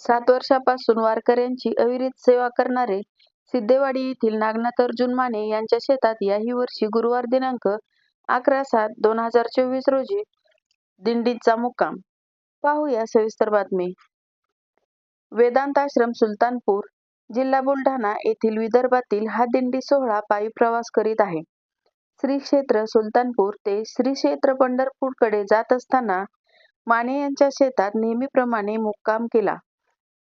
सात वर्षापासून वारकऱ्यांची अविरत सेवा करणारे सिद्धेवाडी येथील नागनाथ अर्जुन माने यांच्या शेतात याही वर्षी गुरुवार दिनांक अकरा सात दोन हजार चोवीस रोजी दिंडीचा मुक्काम. पाहूया सविस्तर बातमी. वेदांत आश्रम सुलतानपूर जिल्हा बुलढाणा येथील विदर्भातील हा दिंडी सोहळा पायी प्रवास करीत आहे. श्री क्षेत्र सुलतानपूर ते श्री क्षेत्र पंढरपूरकडे जात असताना माने यांच्या शेतात नेहमीप्रमाणे मुक्काम केला.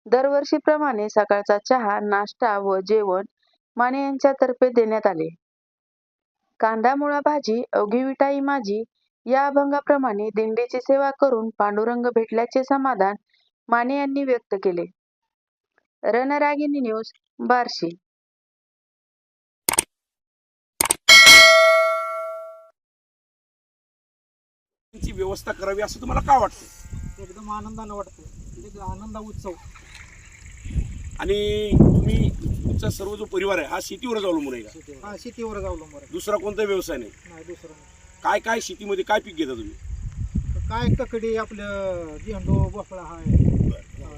दरवर्षीप्रमाणे सकाळचा चहा नाश्ता व जेवण माने यांच्यातर्फे देण्यात आले. कांदा मुळा भाजी अवघी विटाई माझी या अभंगाप्रमाणे दिंडीची सेवा करून पांडुरंग भेटल्याचे समाधान माने यांनी व्यक्त केले. रणरागिनी न्यूज बार्शी. व्यवस्था करावी असं तुम्हाला का वाटतं एकदम आनंदानं वाटतं एक आनंदा उत्सव. आणि तुम्ही तुमचा सर्व जो परिवार आहे हा शेतीवरच अवलंबून आहे का? हा शेतीवर जावलं बरं दुसरा कोणता व्यवसाय नाही? नाही दुसरं नाही. काय काय शेतीमध्ये काय पीक घेता तुम्ही? तर काय ककडी आपलं झेंडू भोपळा आहे हा.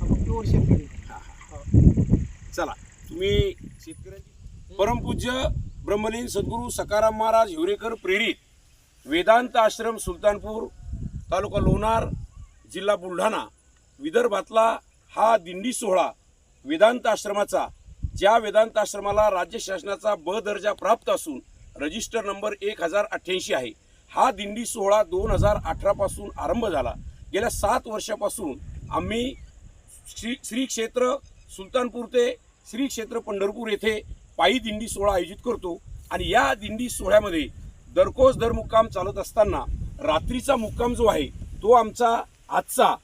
आपण प्युअर शेतकरी. हा, हा. हा. चला तुम्ही शेतकऱ्यांची परमपूज्य ब्रह्मलीन सद्गुरू सकाराम महाराज हिवरेकर प्रेरित वेदांत आश्रम सुलतानपूर तालुका लोणार जिल्हा बुलढाणा विदर्भातला हा दिंडी सोहळा वेदांत आश्रमाचा ज्या वेदांत आश्रमाला राज्य शासनाचा ब दर्जा प्राप्त असून रजिस्टर नंबर एक हजार अठ्ठ्याऐंशी आहे. हा दिंडी सोहळा दोन हजार अठरापासून आरंभ झाला. गेल्या सात वर्षापासून आम्ही श्री श्री क्षेत्र सुलतानपूर ते श्री क्षेत्र पंढरपूर येथे पायी दिंडी सोहळा आयोजित करतो आणि या दिंडी सोहळ्यामध्ये दरकोस दर मुक्काम चालत असताना रात्रीचा मुक्काम जो आहे तो आमचा आजचा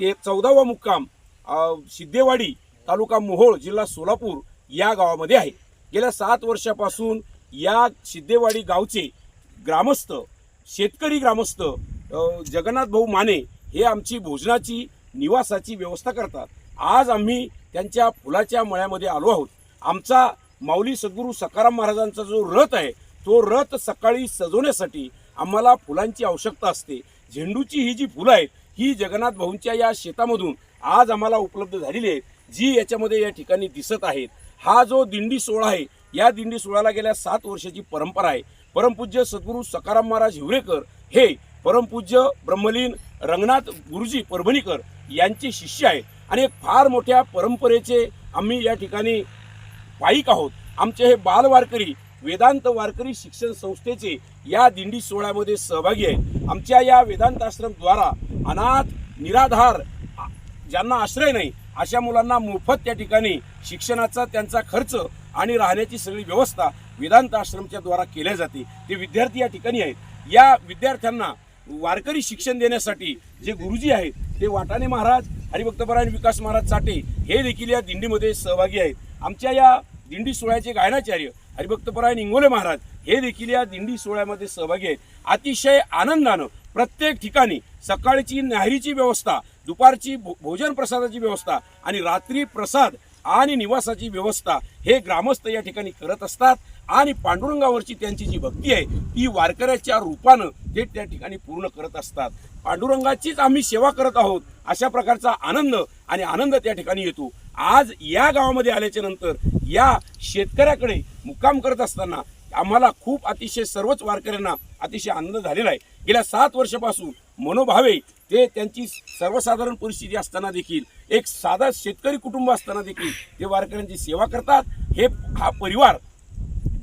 ते चौदावा मुक्काम सिद्धेवाडी तालुका मोहोळ जिल्हा सोलापूर या गावामध्ये आहे. गेल्या सात वर्षापासून या सिद्धेवाडी गावचे ग्रामस्थ शेतकरी ग्रामस्थ जगन्नाथभाऊ जगन्नाथ भाऊ माने हे आमची भोजनाची निवासाची व्यवस्था करतात. आज आम्ही त्यांच्या फुलाच्या मळ्यामध्ये आलो आहोत. आमचा माऊली सद्गुरू सकाराम महाराजांचा जो रथ आहे तो रथ सकाळी सजवण्यासाठी आम्हाला फुलांची आवश्यकता असते. झेंडूची ही जी फुलं आहेत ही जगन्नाथ भाऊंच्या या शेतामधून आज आम्हाला उपलब्ध झालेली आहेत जी याच्यामध्ये या ठिकाणी दिसत आहेत. हा जो दिंडी सोहळा आहे या दिंडी सोहळ्याला गेल्या सात वर्षाची परंपरा आहे. परमपूज्य सद्गुरू सकाराम महाराज हिवरेकर हे परमपूज्य ब्रह्मलीन रंगनाथ गुरुजी परभणीकर यांचे शिष्य आहेत आणि एक फार मोठ्या परंपरेचे आम्ही या ठिकाणी पाईक आहोत. आमचे हे बालवारकरी वेदांत वारकरी शिक्षण संस्थेचे या दिंडी सोहळ्यामध्ये सहभागी आहेत. आमच्या या वेदांत आश्रमद्वारा अनाथ निराधार ज्यांना आश्रय नाही अशा मुलांना मोफत त्या ठिकाणी शिक्षणाचा त्यांचा खर्च आणि राहण्याची सगळी व्यवस्था वेदांत आश्रमच्या द्वारा केल्या जाते. ते विद्यार्थी या ठिकाणी आहेत. या विद्यार्थ्यांना वारकरी शिक्षण देण्यासाठी जे गुरुजी आहेत ते वाटाणे महाराज हरिभक्तपरायण विकास महाराज चाटे हे देखील या दिंडीमध्ये सहभागी आहेत. आमच्या या दिंडी सोहळ्याचे गायनाचार्य हरिभक्तपरायण इंगोले महाराज हे देखील या दिंडी सोहळ्यामध्ये सहभागी आहेत. अतिशय आनंदानं प्रत्येक ठिकाणी सकाळची न्याहारीची व्यवस्था दुपारची भो- भोजन प्रसादाची व्यवस्था आणि रात्री प्रसाद आणि निवासाची व्यवस्था हे ग्रामस्थ या ठिकाणी करत असतात. आणि पांडुरंगावरची त्यांची जी भक्ती आहे ती वारकऱ्याच्या रूपानं ते त्या ठिकाणी पूर्ण करत असतात. पांडुरंगाचीच आम्ही सेवा करत आहोत अशा प्रकारचा आनंद आणि आनंद त्या ठिकाणी येतो. आज या गावामध्ये आल्याच्यानंतर या शेतकऱ्याकडे मुक्काम करत असताना आम्हाला खूप अतिशय सर्वच वारकऱ्यांना अतिशय आनंद झालेला आहे. गेल्या सात वर्षापासून मनोभावे ते त्यांची सर्वसाधारण परिस्थिती असताना देखील एक साधा शेतकरी कुटुंब असताना देखील ते वारकऱ्यांची सेवा करतात हे हा परिवार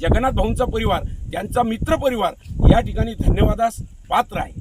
जगन्नाथ भाऊंचा परिवार त्यांचा मित्र परिवार या ठिकाणी धन्यवादास पात्र आहे.